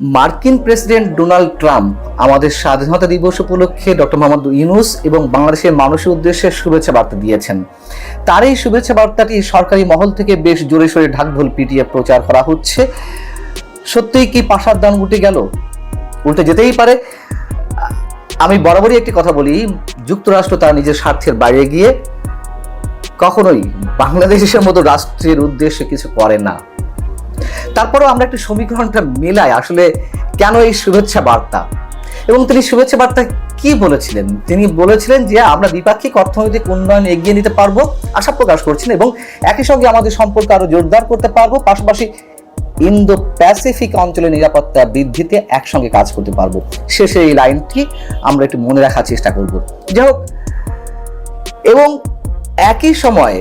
মার্কিন president Donald Trump আমাদের স্বাধীনতা দিবস উপলক্ষে ডক্টর মোহাম্মদ ইউনুস এবং বাংলাদেশের মানুষের উদ্দেশ্যে শুভেচ্ছা বার্তা দিয়েছেন। তার এই শুভেচ্ছা বার্তাটি সরকারি মহল থেকে বেশ জোরে সোরে ঢাকঢোল পিটিয়ে প্রচার করা হচ্ছে। সত্যিই কি পাশার দান উঠে গেল? উল্টে যেতেই পারে। আমি বরাবরই একটি কথা বলি, যুক্তরাষ্ট্র তার নিজের স্বার্থের বাইরে গিয়ে কখনোই বাংলাদেশের মতো রাষ্ট্রের উদ্দেশ্যে কিছু করে না। তারপরেও আমরা একটু সমীকরণটা মেলাই, আসলে কেন এই শুভেচ্ছা বার্তা? এবং তিনি শুভেচ্ছা বার্তা কি বলেছিলেন? তিনি বলেছিলেন যে, আমরা দ্বিপাক্ষিক অর্থনৈতিক উন্নয়ন এগিয়ে নিতে পারব, আশা প্রকাশ করছেন এবং একই সঙ্গে আমাদের সম্পর্ক আরও জোরদার করতে পারব, পাশাপাশি ইন্দো প্যাসিফিক অঞ্চলের নিরাপত্তা বৃদ্ধিতে একসঙ্গে কাজ করতে পারব। শেষে এই লাইনটি আমরা একটু মনে রাখার চেষ্টা করব। যাই হোক, এবং একই সময়ে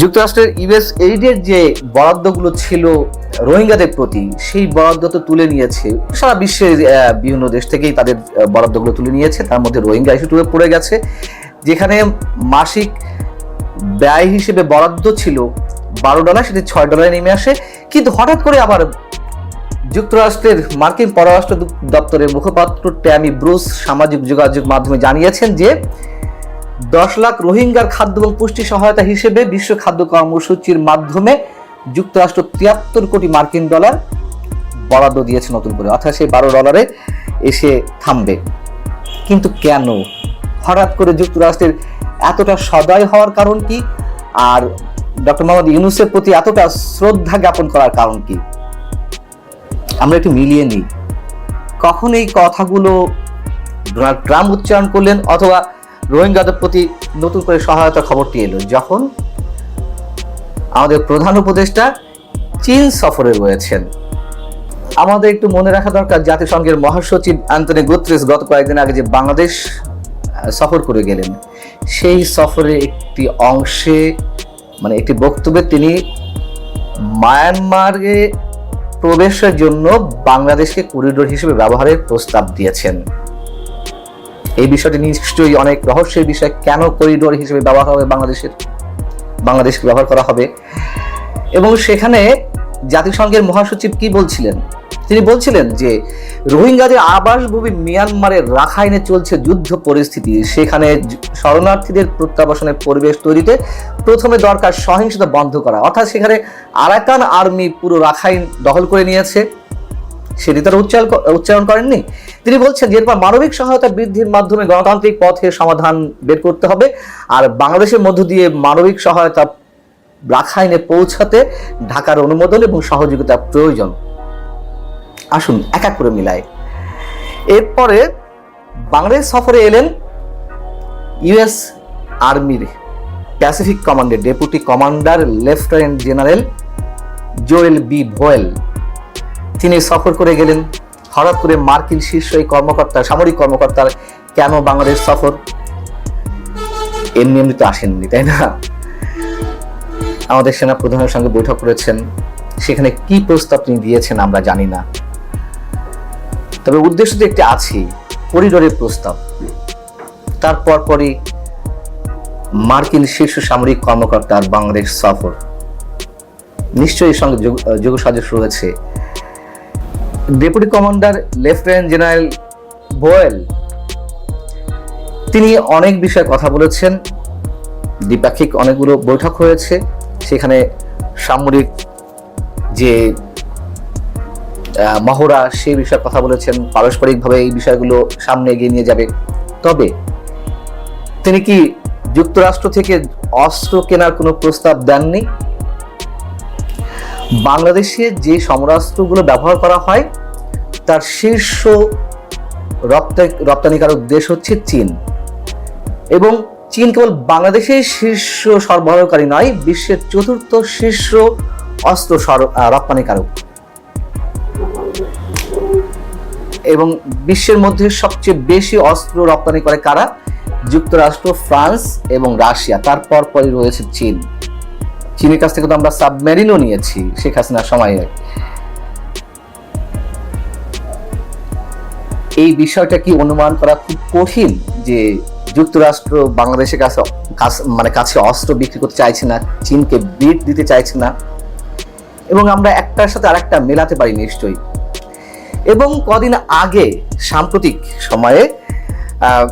যুক্তরাষ্ট্রের ইউএস এইডের যে বরাদ্দগুলো ছিল রোহিঙ্গাদের প্রতি, সেই বরাদ্দ তো তুলে নিয়েছে। সারা বিশ্বের বিভিন্ন দেশ থেকেই তাদের বরাদ্দগুলো তুলে নিয়েছে। তার মধ্যে রোহিঙ্গা ইস্যুটুয়ে পড়ে গেছে। যেখানে মাসিক ব্যয় হিসেবে বরাদ্দ ছিল বারো ডলার, সেটি ছয় ডলারে নেমে আসে। কিন্তু হঠাৎ করে আবার যুক্তরাষ্ট্রের মার্কিন পররাষ্ট্র দপ্তরের মুখপাত্র ট্যামি ব্রুস সামাজিক যোগাযোগ মাধ্যমে জানিয়েছেন যে দশ লাখ রোহিঙ্গার খাদ্য এবং পুষ্টি সহায়তা হিসেবে বিশ্ব খাদ্য কর্মসূচির মাধ্যমে যুক্তরাষ্ট্র তিয়াত্তর কোটি মার্কিন ডলার বরাদ্দ দিয়েছে নতুন করে। অর্থাৎ সেই বারো ডলারে এসে থামবে। কিন্তু কেন? হঠাৎ করে যুক্তরাষ্ট্রের এতটা সদয় হওয়ার কারণ কি? আর ডক্টর মোহাম্মদ ইউনুসের প্রতি এতটা শ্রদ্ধা জ্ঞাপন করার কারণ কি? আমরা একটু মিলিয়ে নিই। কখন এই কথাগুলো ডোনাল্ড ট্রাম্প উচ্চারণ করলেন অথবা রোহিঙ্গাদের প্রতি নতুন করে সহায়তা খবরটি এলো, যখন আমাদের প্রধান উপদেষ্টা চীন সফরে রয়েছেন। আমাদের একটু মনে রাখা দরকার, জাতিসংঘের মহাসচিব অ্যান্টনি গুত্রেস গত কয়েকদিন আগে যে বাংলাদেশ সফর করে গেলেন, সেই সফরে একটি অংশে মানে একটি বক্তব্যে তিনি মায়ানমারে প্রবেশের জন্য বাংলাদেশকে করিডোর হিসেবে ব্যবহারের প্রস্তাব দিয়েছেন। এই বিষয়টি নিশ্চয়ই অনেক রহস্যের বিষয়। কেন করিডোর হিসেবে ব্যবহার হবে বাংলাদেশের বাংলাদেশকে ব্যবহার করা হবে? এবং সেখানে জাতিসংঘের মহাসচিব কি বলছিলেন? তিনি বলছিলেন যে, রোহিঙ্গাদের আবাসভূমি মিয়ানমারের রাখাইনে চলছে যুদ্ধ পরিস্থিতি। সেখানে শরণার্থীদের প্রত্যাবাসনের পরিবেশ তৈরিতে প্রথমে দরকার সহিংসতা বন্ধ করা। অর্থাৎ সেখানে আরাকান আর্মি পুরো রাখাইন দখল করে নিয়েছে। সেটি তারা উচ্চারণ উচ্চারণ করেননি। তিনি বলছেন যে এরপর মানবিক সহায়তা বৃদ্ধির মাধ্যমে গণতান্ত্রিক পথে সমাধান বের করতে হবে। আর বাংলাদেশের মধ্য দিয়ে মানবিক সহায়তা রাখাইনে পৌঁছাতে ঢাকার অনুমোদন এবং সহযোগিতা প্রয়োজন। আসুন এক এক করে মিলায় এরপরে বাংলাদেশ সফরে এলেন ইউএস আর্মির প্যাসিফিক কমান্ডের, deputy commander lieutenant general Joel B Vowell. তিনি সফর করে গেলেন হঠাৎ মার্কিন শীর্ষ এই কর্মকর্তা, সামরিক কর্মকর্তার কেন বাংলাদেশ সফর? এমনি এমনি তো আসেননি, তাই না? আমাদের সেনা প্রধানের সঙ্গে বৈঠক করেছেন। সেখানে কি প্রস্তাব তিনি দিয়েছেন আমরা জানি না। তবে উদ্দেশ্য তো একটি আছে, করিডোরের প্রস্তাব। তারপর পরই মার্কিন শীর্ষ সামরিক কর্মকর্তার বাংলাদেশ সফর। নিশ্চয়ই সঙ্গে যোগ- যোগসাজস রয়েছে। Deputy commander lieutenant general Vowell তিনি অনেক বিষয়ে কথা বলেছেন। দ্বিপাক্ষিক অনেকগুলো বৈঠক হয়েছে। সেখানে সামরিক যে মহড়া, সেই বিষয়ে কথা বলেছেন। পারস্পরিকভাবে এই বিষয়গুলো সামনে এগিয়ে নিয়ে যাবে। তবে তিনি কি যুক্তরাষ্ট্র থেকে অস্ত্র কেনার কোনো প্রস্তাব দেননি? বাংলাদেশে যে সমরাস্ত্রগুলো ব্যবহার করা হয় তার শীর্ষ রপ্তা- রপ্তানিকারক দেশ হচ্ছে চীন। এবং চীন কেবল বাংলাদেশের শীর্ষ সরবরাহকারী নয়, বিশ্বের চতুর্থ শীর্ষ অস্ত্র রপ্তানিকারক। এবং বিশ্বের মধ্যে সবচেয়ে বেশি অস্ত্র রপ্তানি করে কারা? যুক্তরাষ্ট্র, ফ্রান্স এবং রাশিয়া। তারপর পরই রয়েছে চীন। চীনের কাছ থেকে তো আমরা সাবমেরিনও নিয়েছি শেখ হাসিনার সময়ে। এই বিষয়টা কি অনুমান করা খুব কঠিন যে যুক্তরাষ্ট্র বাংলাদেশের কাছে মানে কাছে অস্ত্র বিক্রি করতে চাইছে না চীনকে বিট দিতে চাইছে না? এবং আমরা একটার সাথে আরেকটা মেলাতে পারি নিশ্চয়ই। এবং কদিন আগে সাম্প্রতিক সময়ে আহ,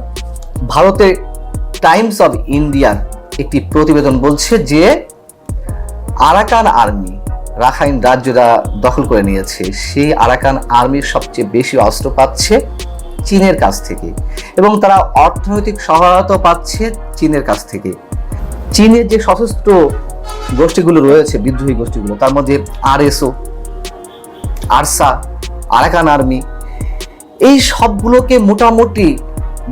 ভারতে টাইমস অফ ইন্ডিয়ার একটি প্রতিবেদন বলছে যে আরাকান আর্মি রাখাইন রাজ্যটা দখল করে নিয়েছে। সেই আরাকান আর্মির সবচেয়ে বেশি অস্ত্র পাচ্ছে চীনের কাছ থেকে এবং তারা অর্থনৈতিক সহায়তা পাচ্ছে চীনের কাছ থেকে। চীনের যে সশস্ত্র গোষ্ঠীগুলো রয়েছে, বিদ্রোহী গোষ্ঠীগুলো, তার মধ্যে আরএসও, আরসা, আরাকান আর্মি, এই সবগুলোকে মোটামুটি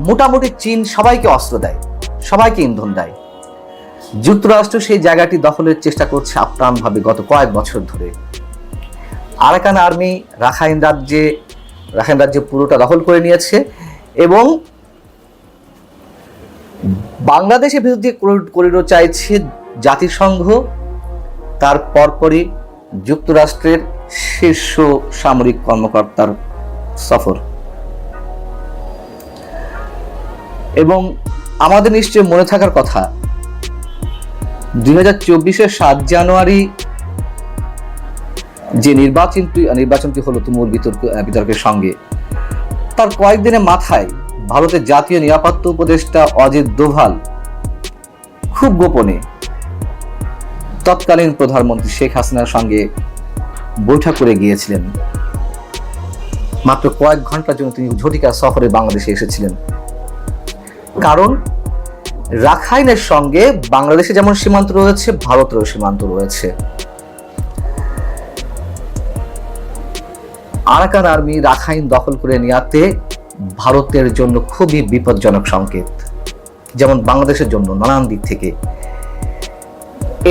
মোটামুটি চীন সবাইকে অস্ত্র দেয়, সবাইকে ইন্ধন দেয়। যুক্তরাষ্ট্র সেই জায়গাটি দখলের চেষ্টা করছে আপ্রাণভাবে গত কয়েক বছর ধরে। আরাকান আর্মি রাখাইন রাজ্যে রাখাইন রাজ্যে পুরোটা দখল করে নিয়েছে এবং বাংলাদেশের বিরুদ্ধে করিডোর চাইছে জাতিসংঘ, তার পরপরই যুক্তরাষ্ট্রের শীর্ষ সামরিক কর্মকর্তার সফর। এবং আমাদের নিশ্চয় মনে থাকার কথা দুই সাত জানুয়ারি যে নির্বাচনটি নির্বাচনটি হলো তুমুল বিতর্ক বিতর্কের সঙ্গে। তার কয়েকদিনের মাথায় ভারতের জাতীয় নিরাপত্তা উপদেষ্টা অজিত দোভাল খুব গোপনে তৎকালীন প্রধানমন্ত্রী শেখ হাসিনার সঙ্গে বৈঠক করে গিয়েছিলেন। মাত্র কয়েক ঘণ্টার জন্য তিনি ঝটিকা সফরে বাংলাদেশে এসেছিলেন। কারণ রাখাইনের সঙ্গে বাংলাদেশে যেমন সীমান্ত রয়েছে, ভারতেরও সীমান্ত রয়েছে। আরাকান আর্মি রাখাইন দখল করে নেওয়াতে ভারতের জন্য খুবই বিপজ্জনক সংকেত, যেমন বাংলাদেশের জন্য নানান দিক থেকে।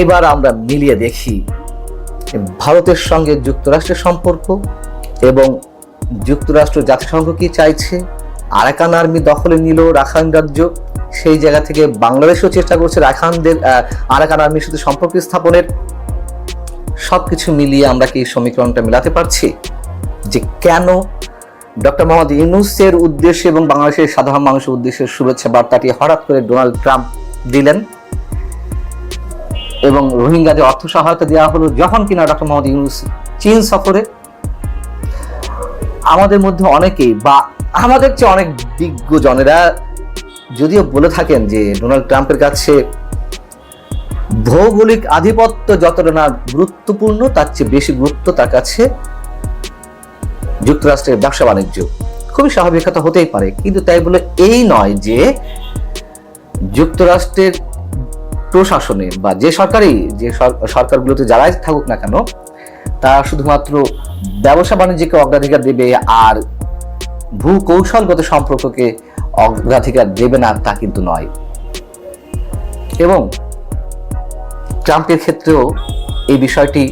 এবার আমরা মিলিয়ে দেখি ভারতের সঙ্গে যুক্তরাষ্ট্রের সম্পর্ক এবং যুক্তরাষ্ট্র জাতিসংঘ কি চাইছে। আরাকান আর্মি দখলে নিল রাখাইন রাজ্য। সেই জায়গা থেকে বাংলাদেশও চেষ্টা করছে রাখানদের আরাকান আর্মির সাথে সম্পর্ক স্থাপনের। সবকিছু মিলিয়ে আমরা কি সমীকরণটা মেলাতে পারছি? যে কেন ডক্টর মোহাম্মদ ইউনুসের উদ্দেশ্যে এবং বাংলাদেশের সাধারণ মানুষের উদ্দেশ্যে শুভেচ্ছা বার্তাটি হঠাৎ করে ডোনাল্ড ট্রাম্প দিলেন এবং রোহিঙ্গাদের অর্থ সহায়তা দেওয়া হলো যখন কিনা ডক্টর মোহাম্মদ ইউনুস চীন সফরে আমাদের মধ্যে অনেকেই বা আমাদের চেয়ে অনেক বিজ্ঞ জনেরা যদিও বলে থাকেন যে ডোনাল্ড ট্রাম্পের কাছে ভৌগোলিক আধিপত্য যতটা না গুরুত্বপূর্ণ, তার চেয়ে বেশি গুরুত্ব তার কাছে যুক্তরাষ্ট্রের ব্যবসা বাণিজ্য। খুবই স্বাভাবিক কথা হতেই পারে, কিন্তু তাই বলে এই নয় যে যুক্তরাষ্ট্রের প্রশাসনে বা যে সরকারি যে সর- সরকারগুলোতে যারাই থাকুক না কেন তারা শুধুমাত্র ব্যবসা বাণিজ্যকে অগ্রাধিকার দেবে আর ভূ কৌশলগত সম্পর্ককে অগ্রাধিকার দেবে না তা কিন্তু নয়। এবং ট্রাম্পের ক্ষেত্রেও এই বিষয়টি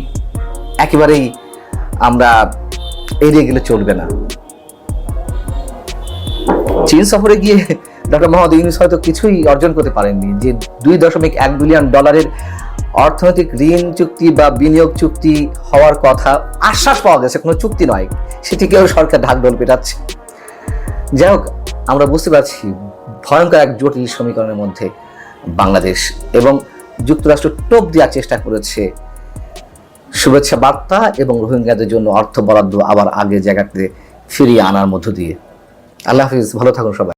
একেবারেই আমরা এড়িয়ে গেলে চলবে না। চীন সফরে গিয়ে ডক্টর মোহাম্মদ ইউনুস হয়তো কিছুই অর্জন করতে পারেননি, যে দুই দশমিক এক বিলিয়ন ডলারের অর্থনৈতিক ঋণ চুক্তি বা বিনিয়োগ চুক্তি হওয়ার কথা আশ্বাস পাওয়া গেছে, কোনো চুক্তি নয়। সেটিকেও সরকার ঢাকঢোল পেটাচ্ছে। যাই হোক, আমরা বুঝতে পারছি ভয়ঙ্কর এক জটিল সমীকরণের মধ্যে বাংলাদেশ এবং যুক্তরাষ্ট্র টোপ দেওয়ার চেষ্টা করেছে। শুভেচ্ছা বার্তা এবং রোহিঙ্গাদের জন্য অর্থ বরাদ্দ আবার আগের জায়গাতে ফিরিয়ে আনার মধ্য দিয়ে। আল্লাহ হাফিজ, ভালো থাকুন সবাই।